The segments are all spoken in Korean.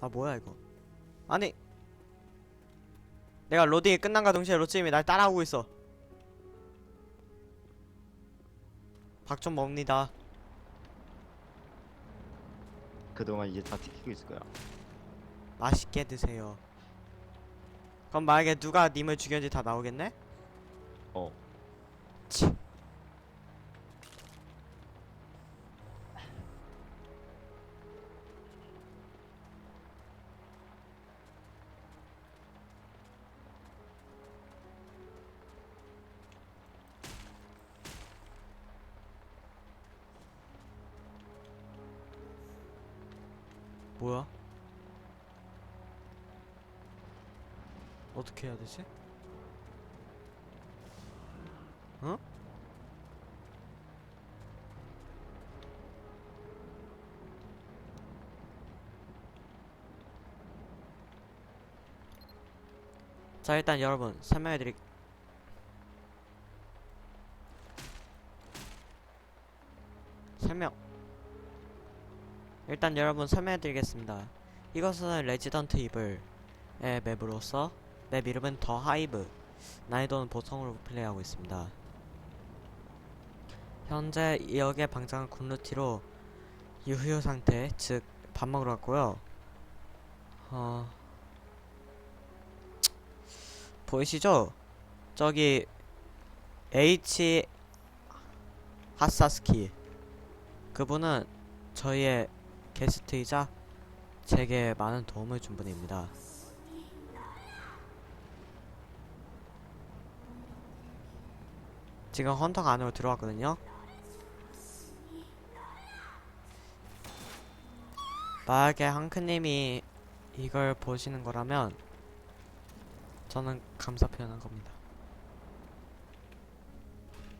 아 뭐야 이거 아니 내가 로딩이 끝난과 동시에 로치님이 날 따라오고 있어 밥좀 먹습니다 그동안 이제 다 지키고 있을 거야. 맛있게 드세요 그럼 만약에 누가 님을 죽였는지 다 나오겠네? 어. 치. 되지? 어? 자 일단 여러분 설명해드리 설명 일단 여러분 설명해드리겠습니다 이것은 레지던트 이블의 맵으로서 맵 이름은 더 하이브. 난이도는 보통으로 플레이하고 있습니다. 현재 이 역의 방장은 군루티로 유휴 상태 즉 밥 먹으러 갔고요. 어. 보이시죠? 저기 H 하사스키. 그분은 저희의 게스트이자 제게 많은 도움을 준 분입니다. 지금 헌터가 안으로 들어왔거든요. 만약에 한크님이 이걸 보시는 거라면 저는 감사 표현한 겁니다.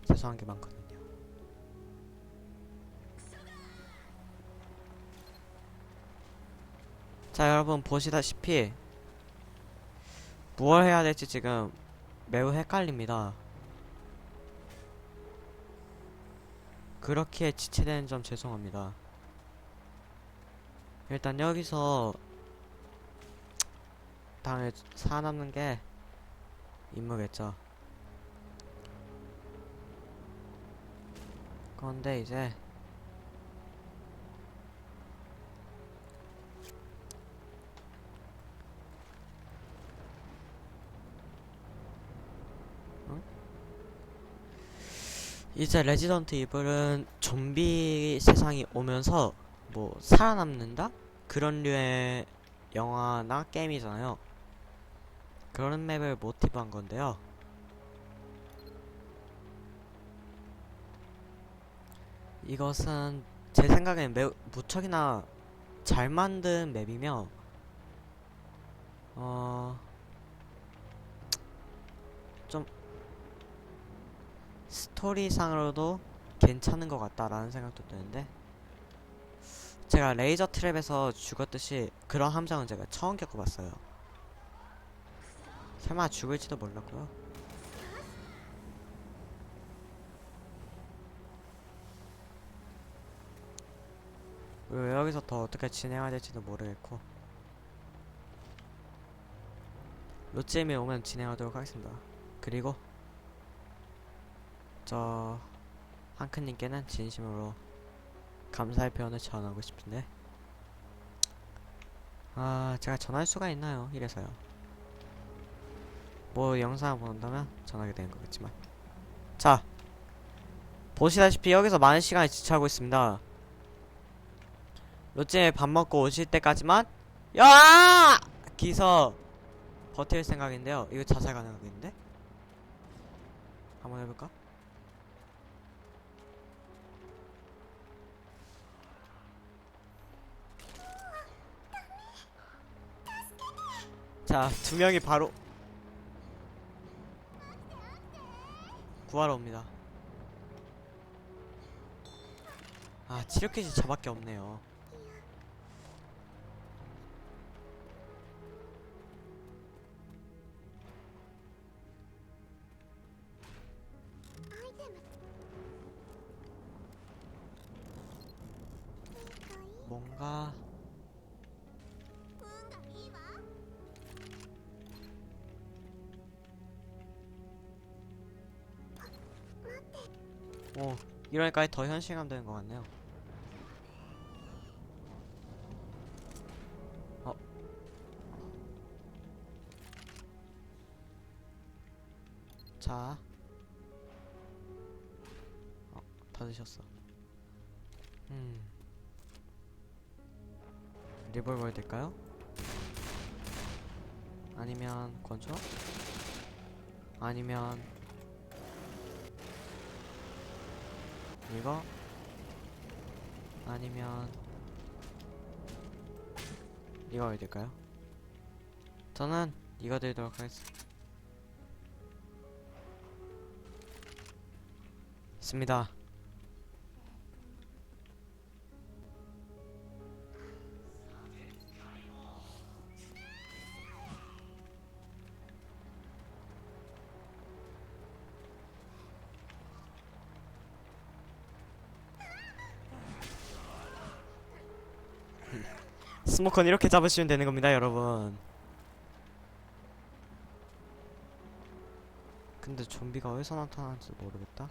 죄송한 게 많거든요. 자, 여러분 보시다시피 무얼 해야 될지 지금 매우 헷갈립니다. 그렇게 지체되는 점 죄송합니다. 일단 여기서 당연히 살아남는 게 임무겠죠. 그런데 이제 이제 레지던트 이블은 좀비 세상이 오면서 뭐 살아남는다? 그런 류의 영화나 게임이잖아요. 그런 맵을 모티브 한 건데요. 이것은 제 생각엔 매우 무척이나 잘 만든 맵이며 어... 스토리상으로도 괜찮은 것 같다라는 생각도 드는데 제가 레이저 트랩에서 죽었듯이 그런 함정은 제가 처음 겪어봤어요. 설마 죽을지도 몰랐고요. 그리고 여기서 더 어떻게 진행해야 될지도 모르겠고 로찌엠이 오면 진행하도록 하겠습니다. 그리고 저 한크님께는 진심으로 감사의 표현을 전하고 싶은데 아 제가 전할 수가 있나요? 이래서요. 뭐 영상을 본다면 전하게 되는 거겠지만 자 보시다시피 여기서 많은 시간이 지체하고 있습니다 로제 밥 먹고 오실 때까지만 야 기서 버틸 생각인데요 이거 자살 가능하겠는데? 한번 해볼까? 자, 두 명이 바로 구하러 옵니다. 아, 치료킷이 저밖에 없네요. 이러니까 더 현실감 되는 것 같네요 어 자. 어, 받으셨어. 음. 리볼버 될까요? 아니면 권총? 아니면 이거? 아니면 이거 될까요? 저는 이거 드리도록 하겠습니다. 습니다. 스모컨 이렇게 잡으시면 되는 겁니다, 여러분. 근데 좀비가 어디서 나타나는지 모르겠다.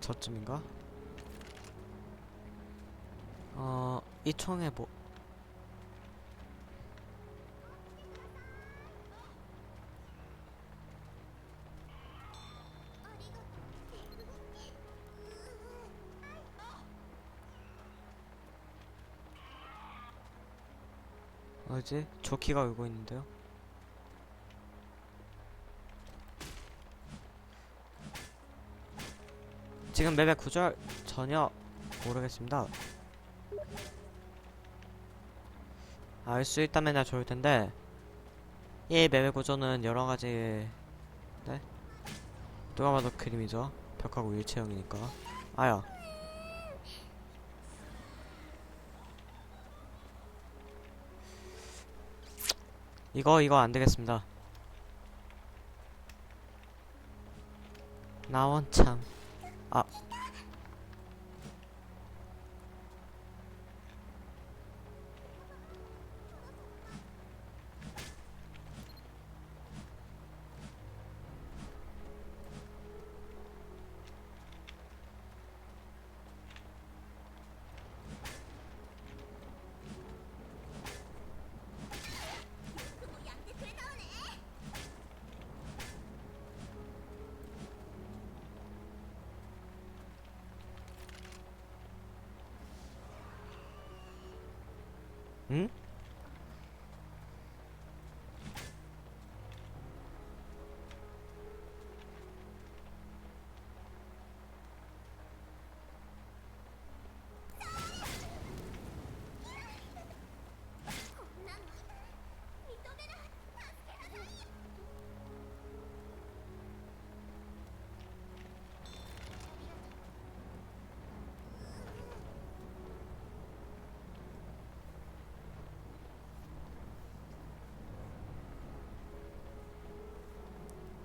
저쯤인가? 어, 이 총에 뭐 어디? 조키가 울고 있는데요? 지금 맵의 구절 전혀 모르겠습니다. 알 수 있다면 좋을 텐데 이 맵의 구조는 여러 가지 네? 누가 봐도 그림이죠. 벽하고 일체형이니까. 아야. 이거 이거 안 되겠습니다. 나원 참. 아.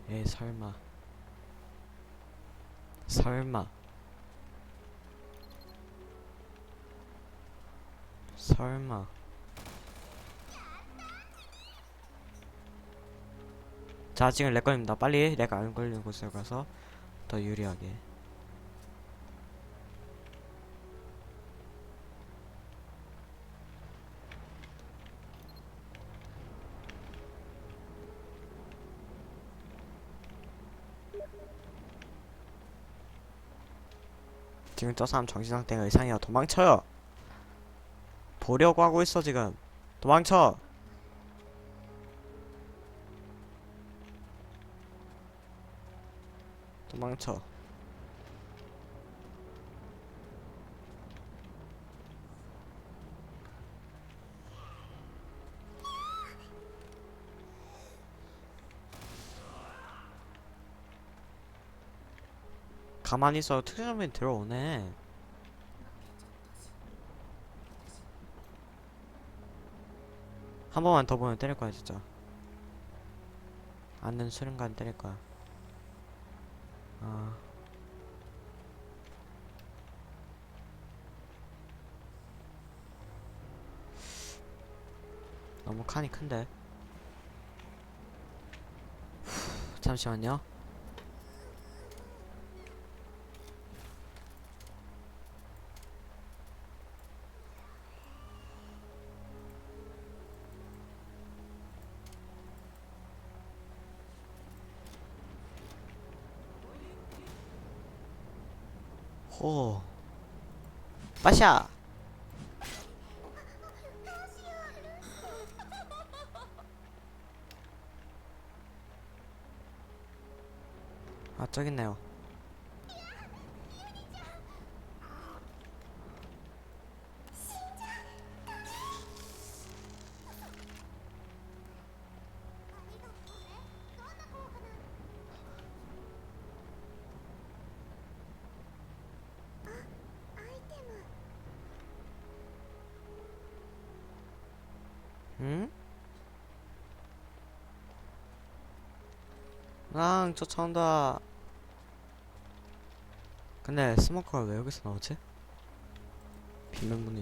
에이 설마. 설마. 설마. 자 지금 렉 걸립니다. 빨리 렉 안 걸리는 곳에 가서 더 유리하게 지금 저 사람 정신 상태가 이상해요. 도망쳐요. 보려고 하고 있어 지금. 도망쳐. 도망쳐. 가만히 있어 트레저맨 들어오네. 한 번만 더 보면 때릴 거야 진짜. 앉는 수련간 때릴 거야. 아. 너무 칸이 큰데. 후, 잠시만요. 호 빠샤. 아 저기 있네요 쫓아온다 근데 스모커가 왜 여기서 나오지? 비명분이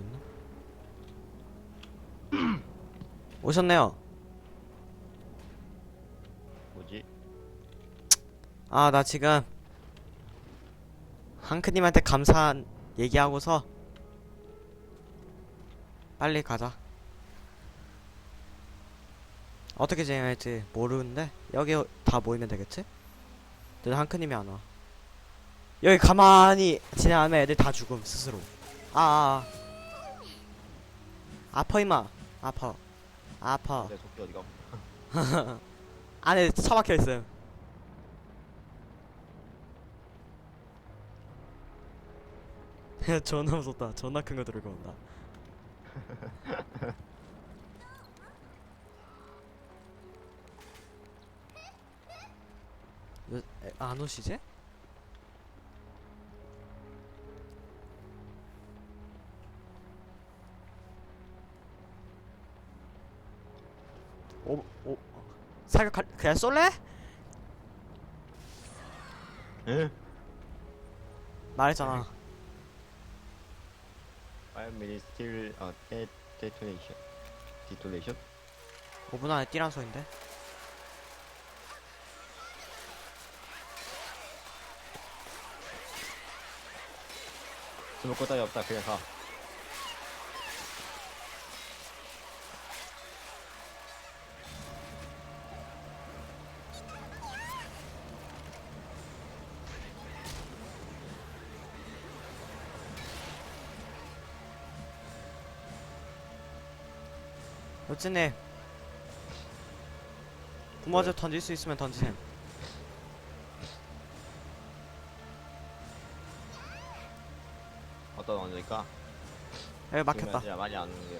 있나? 오셨네요 뭐지? 아 나 지금 한크님한테 감사한 얘기하고서 빨리 가자 어떻게 진행할지 모르는데 여기 다 모이면 되겠지? 근데 한크님이 안 와. 여기 가만히 진행하면 애들 다 죽음 스스로. 아, 아, 아. 아파 임마. 아파. 아파. 내 도끼 어디가? 안에 처박혀 있음 존나 무섭다. 존나 큰 거 들고 온다 에, 안 오시지? 오, 오, 사격 갈, 그냥 쏠래? 응? 말했잖아 5 minutes till 어 데, detonation. detonation? 5분 안에 뛰란 소인데 스모커 따위 없다. 그냥 가. 여친님 부모저 던질 수 있으면 던지셈 어떤 언제니까? 여기 막혔다 많이 안 오는 게.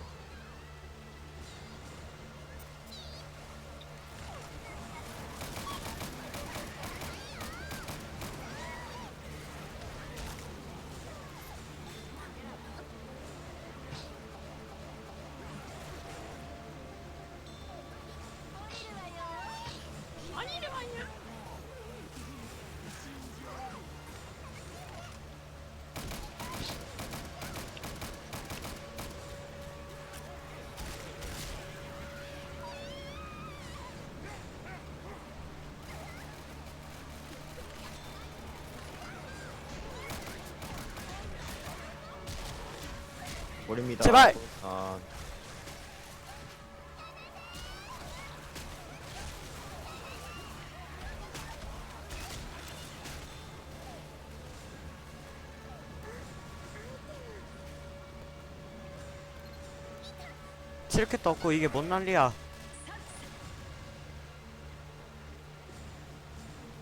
모릅니다. 제발! 아, 칠켓도 없고 이게 뭔 난리야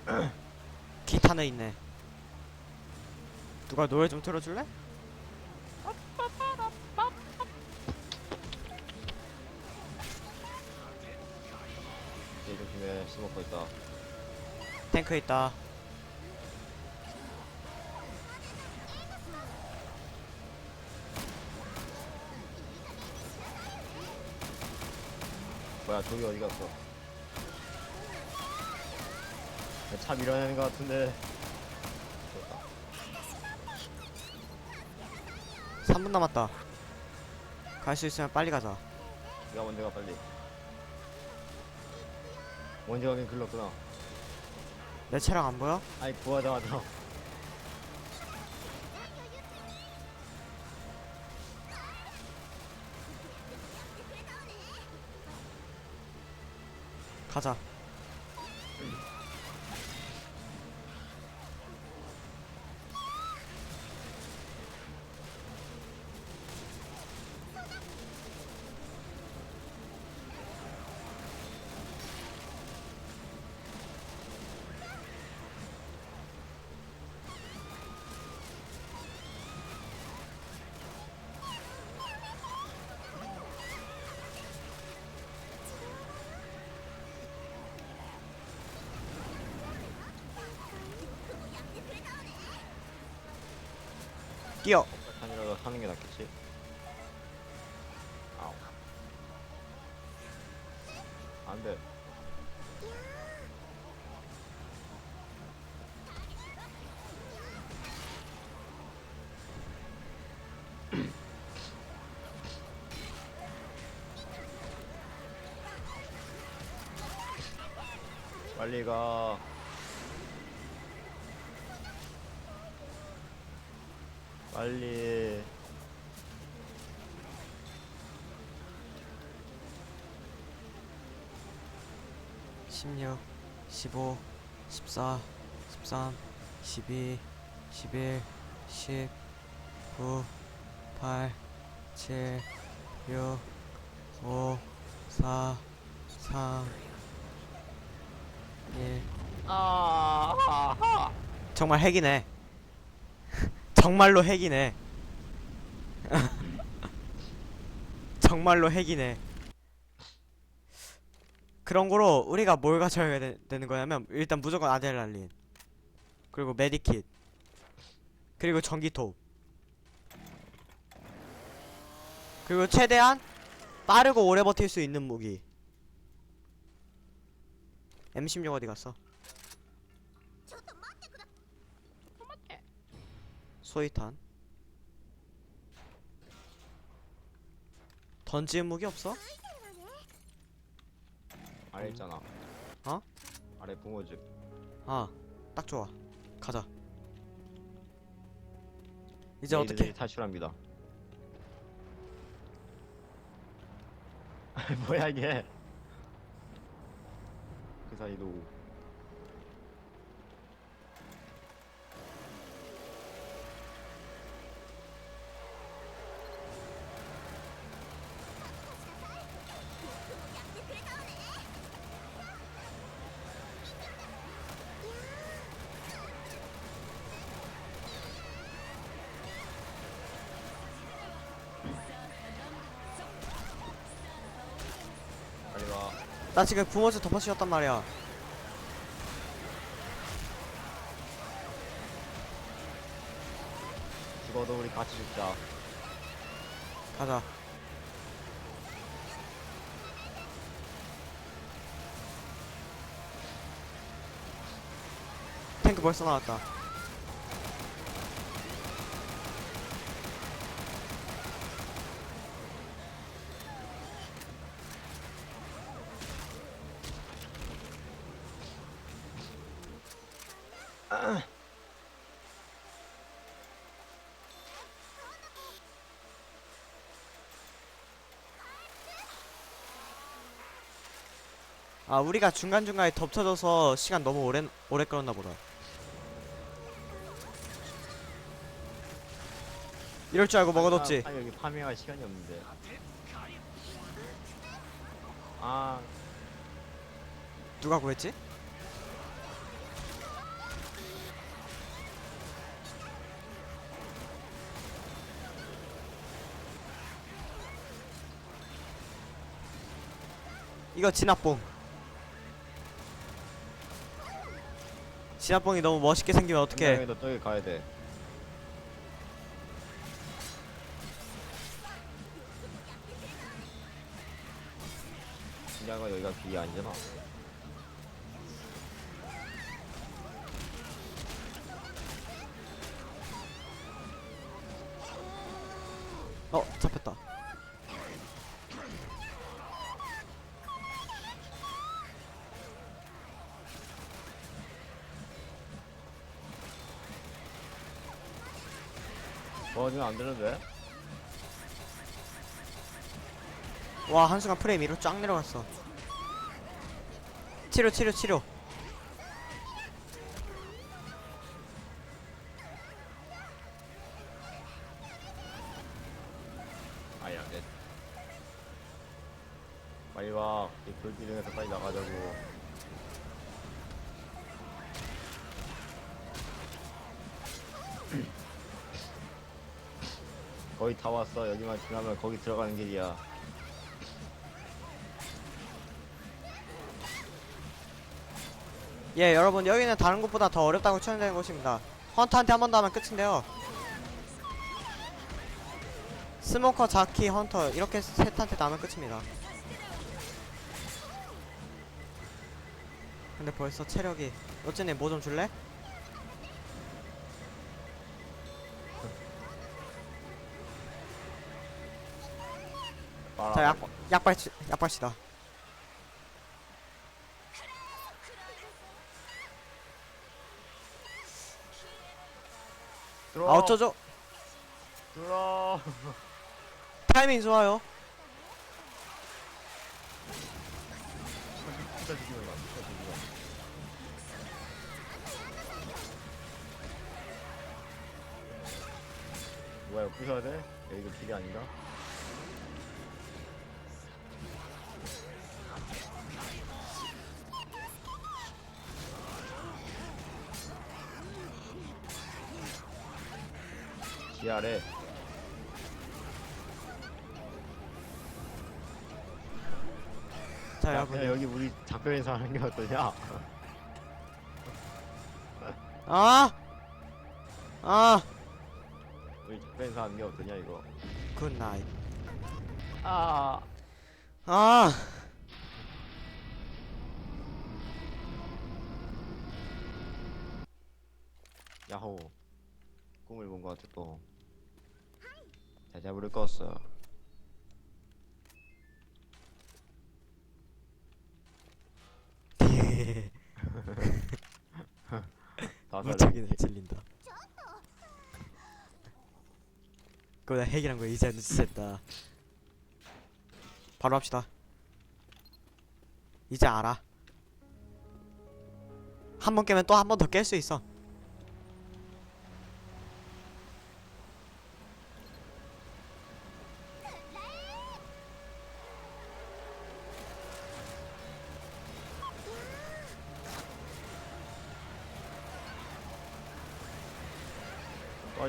기타는 있네 누가 노래 좀 틀어줄래? 스모커 있다. 탱크 있다 뭐야, 저기 어디 갔어? 차 밀어내는 것 같은데. 좋다. 3분 남았다 갈 수 있으면 빨리 가자 내가 먼저 가 빨리. 먼저 가긴 글렀구나. 내 차량 안 보여? 아이 구하자마자. 가자 뛰어 탄이라도 사는 게 낫겠지? 아우. 안 돼. 빨리 가. 16, 15, 14, 13, 12, 11, 10, 9, 8, 7, 6, 5, 4, 3, 1. 아. 정말 핵이네. 정말로 핵이네. 정말로 핵이네. 그런 거로 우리가 뭘 가져야 되, 는 거냐면 일단 무조건 아드레날린 그리고 메디킷 그리고 전기톱 그리고 최대한 빠르고 오래 버틸 수 있는 무기 M16 어디 갔어? 소위탄 던지는 무기 없어? 아래 있잖아. 어? 아래 붕어즙. 아, 딱 좋아. 가자. 이제 레이드들이 어떻게? 탈출합니다. 뭐야 이게? 그 사이도 나 지금 부모즈 덮어씌웠단 말이야. 죽어도 우리 같이 죽자. 가자. 탱크 벌써 나왔다. 아 우리가 중간중간에 덮쳐져서 시간 너무 오래 오래 끌었나 보다. 이럴 줄 알고 먹어뒀지. 아, 아 여기 파밍할 시간이 없는데. 아 누가 구했지? 이거 진압봉. 진압봉이 너무 멋있게 생기면 어떡해. 너 저기 가야 돼. 중요한 건 여기가 길이 아니잖아. 어, 잡혔다. 어 지금 안 되는데? 와, 한순간 프레임 위로 쫙 내려갔어. 치료, 치료, 치료. 지나면 거기 들어가는 길이야. 예, 여러분, 여기는 다른 곳보다 더 어렵다고 추천되는 곳입니다. 헌터한테 한 번 더 하면 끝인데요. 스모커, 자키, 헌터 이렇게 셋한테 나면 끝입니다. 근데 벌써 체력이 어쩌니 뭐좀 줄래? 약, 약발치, 약발치다. 들어. 아, 어쩌죠? 들어. 타이밍 좋아요. 진짜 죽이면 가. 진짜 죽이면 가. 뭐야 이거 부셔야 돼? 야 이거 길이 아닌가? 지하래 자, 야, 여러분. 여기 우리 작별인사 하는 게 어떠냐? 아! 아! 우리 작별인사 하는 게 어떠냐 이거 굿나잇. 아 아! 야호 꿈을 본 것 같아 또 대자부를 껐어 다섯 무척이네 질린다. 그거다 핵이란 거 이제 눈치챘다. 바로 합시다. 이제 알아. 한 번 깨면 또 한 번 더 깰 수 있어.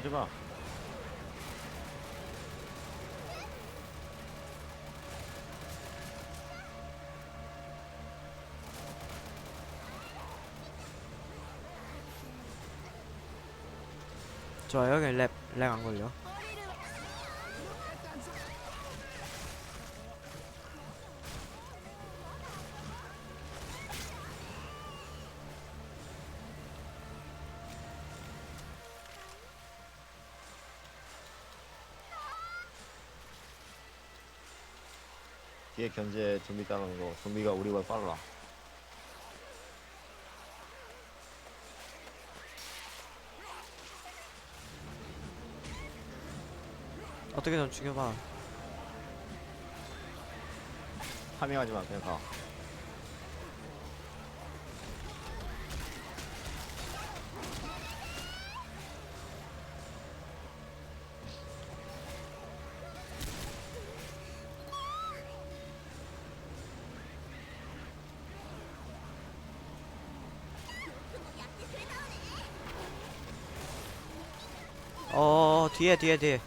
꺼지마 좋아 여기 랩렉안 걸려. 뒤에 견제 좀비 따르는 거 좀비가 우리보다 빨라 어떻게든 죽여봐. 파밍하지 마 그냥 가 어 뒤에 뒤에 뒤에.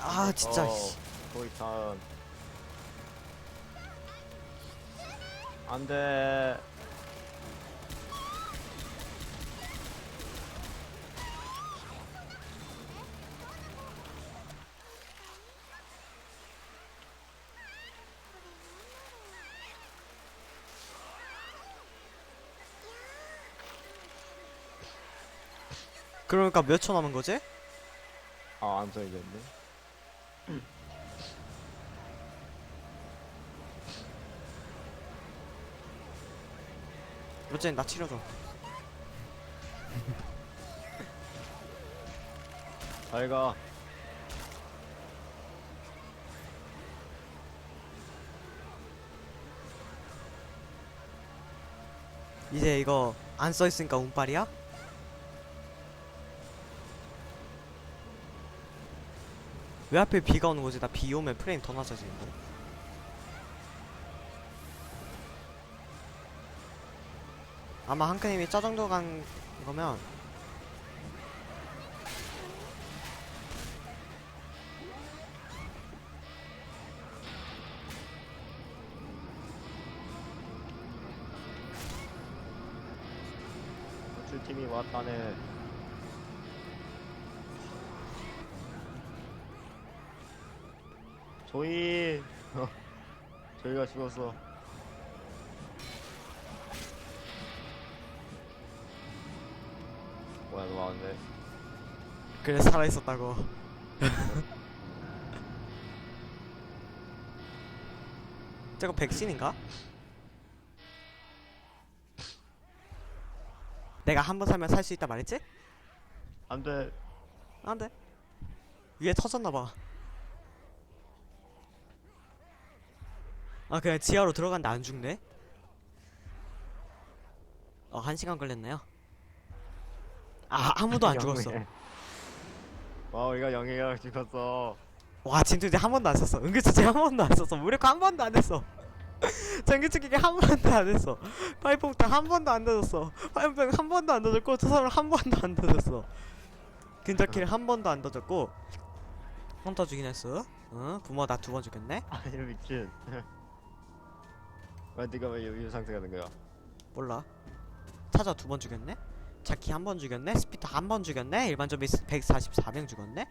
아 진짜. 어, 씨. 도이탄 안돼 그러니까 몇 초 남은 거지? 아 암소 이겼네 로젠 나 치료줘. 잘 가 이제 이거 안 써 있으니까 운빨이야? 왜 하필 비가 오는 거지? 나 비 오면 프레임 더 낮아지는데. 아마 한크님이 짜정도 간 거면 스 팀이 왔다네. 조이. 어, 조이가 죽었어. 뭐야 너 왔네. 그래 살아 있었다고 저거 백신인가? 내가 한 번 살면 살 수 있다 말했지? 안돼. 안돼 위에 터졌나봐 아 그냥 지하로 들어갔는데 안 죽네? 어 한 시간 걸렸네요. 아 아무도 안 죽었어. 와 우리가 영예가 죽었어. 와 진투제 한 번도 안 썼어. 은근투제 한 번도 안 썼어. 무력화 한 번도 안 했어. 전기축기기 한 번도 안 했어. 파이프부터 한 번도 안 던졌어. 파이프병 한 번도 안 던졌고 저 사람 한 번도 안 던졌어. 근접킬 한 번도 안 던졌고. 헌터 주긴 했어? 응? 부모 나 두 번 죽였네? 아니 미친. 왜 네가 왜이 상태가 된 거야? 몰라. 찾아 두번 죽였네? 자키 한 번 죽였네? 스피터 한 번 죽였네? 일반 좀비 144명 죽었네?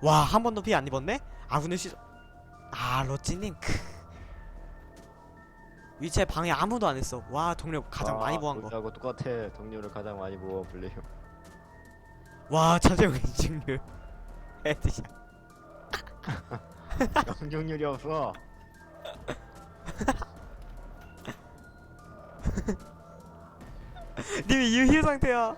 와 한 번도 피안 입었네? 아군의 시... 아 로찌님 크. 위치에 방해 아무도 안 했어. 와 동료 가장 많이 모은 거. 하고 똑같아. 동료를 가장 많이 모아 블레임. 와 차재용 인증률. 헤드샷. 영중률이 없어. 님이 유희 상태야